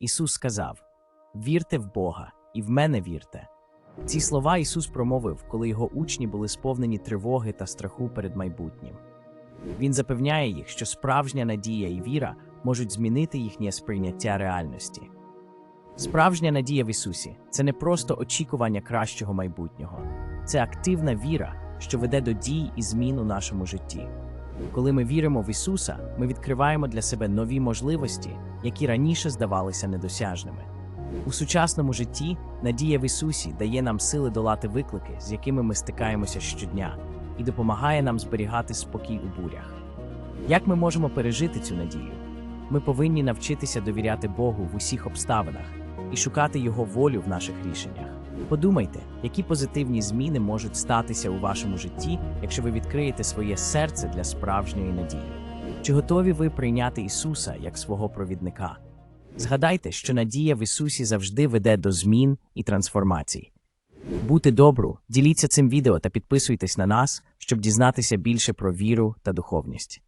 Ісус сказав: Вірте в Бога, і в мене вірте. Ці слова Ісус промовив, коли його учні були сповнені тривоги та страху перед майбутнім. Він запевняє їх, що справжня надія і віра можуть змінити їхнє сприйняття реальності. Справжня надія в Ісусі це не просто очікування кращого майбутнього, це активна віра, що веде до дій і змін у нашому житті. Коли ми віримо в Ісуса, ми відкриваємо для себе нові можливості, які раніше здавалися недосяжними. У сучасному житті надія в Ісусі дає нам сили долати виклики, з якими ми стикаємося щодня, і допомагає нам зберігати спокій у бурях. Як ми можемо пережити цю надію? Ми повинні навчитися довіряти Богу в усіх обставинах і шукати Його волю в наших рішеннях. Подумайте, які позитивні зміни можуть статися у вашому житті, якщо ви відкриєте своє серце для справжньої надії. Чи готові ви прийняти Ісуса як свого провідника? Згадайте, що надія в Ісусі завжди веде до змін і трансформацій. Будьте добру, діліться цим відео та підписуйтесь на нас, щоб дізнатися більше про віру та духовність.